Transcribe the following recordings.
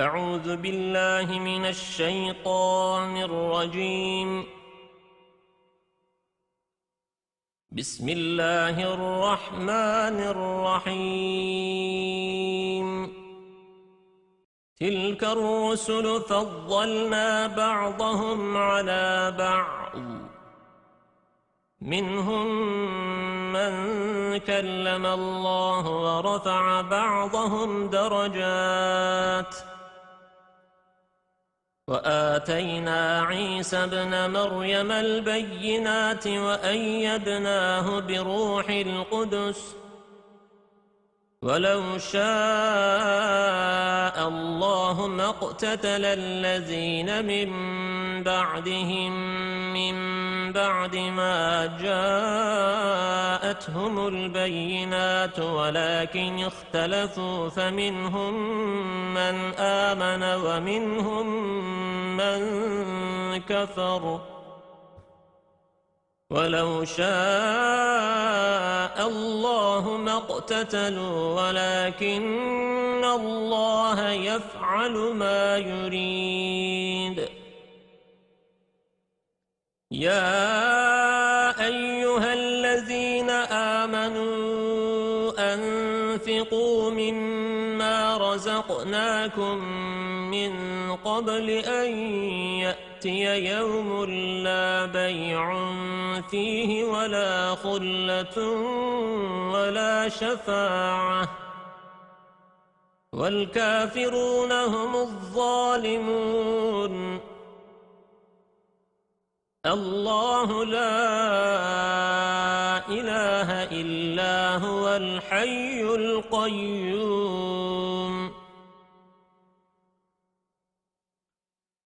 أعوذ بالله من الشيطان الرجيم. بسم الله الرحمن الرحيم. تلك الرسل فضلنا بعضهم على بعض. منهم من كلم الله ورفع بعضهم درجات. وآتينا عيسى ابن مريم البينات وأيدناه بروح القدس ولو شاء الله ما اقتتل الذين من بعدهم من بعد ما جاءتهم البينات ولكن اختلفوا فمنهم من آمن ومنهم من كفر. ولو شاء الله ما اقتتلوا ولكن الله يفعل ما يريد. يا أيها الذين آمنوا أنفقوا مما رزقناكم من قبل أن يأتي يوم لا بيع فيه ولا خلة ولا شفاعة. والكافرون هم الظالمون. الله لا إله إلا هو الحي القيوم.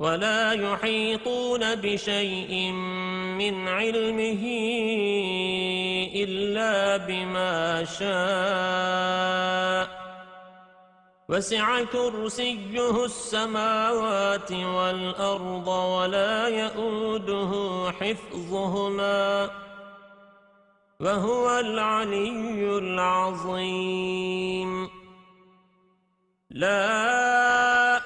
ولا يحيطون بشيء من علمه إلا بما شاء. وسع كرسيه السماوات والأرض ولا يؤوده حفظهما. وهو العلي العظيم. لا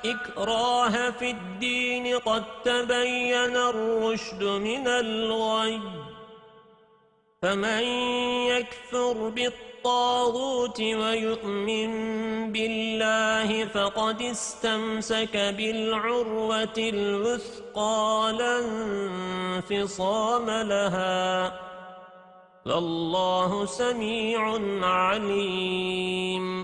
إكراه في الدين قد تبين الرشد من الغي. فمن يكفر بالطاغوت ويؤمن بالله فقد استمسك بالعروة الوثقى لا انفصام لها. والله سميع عليم.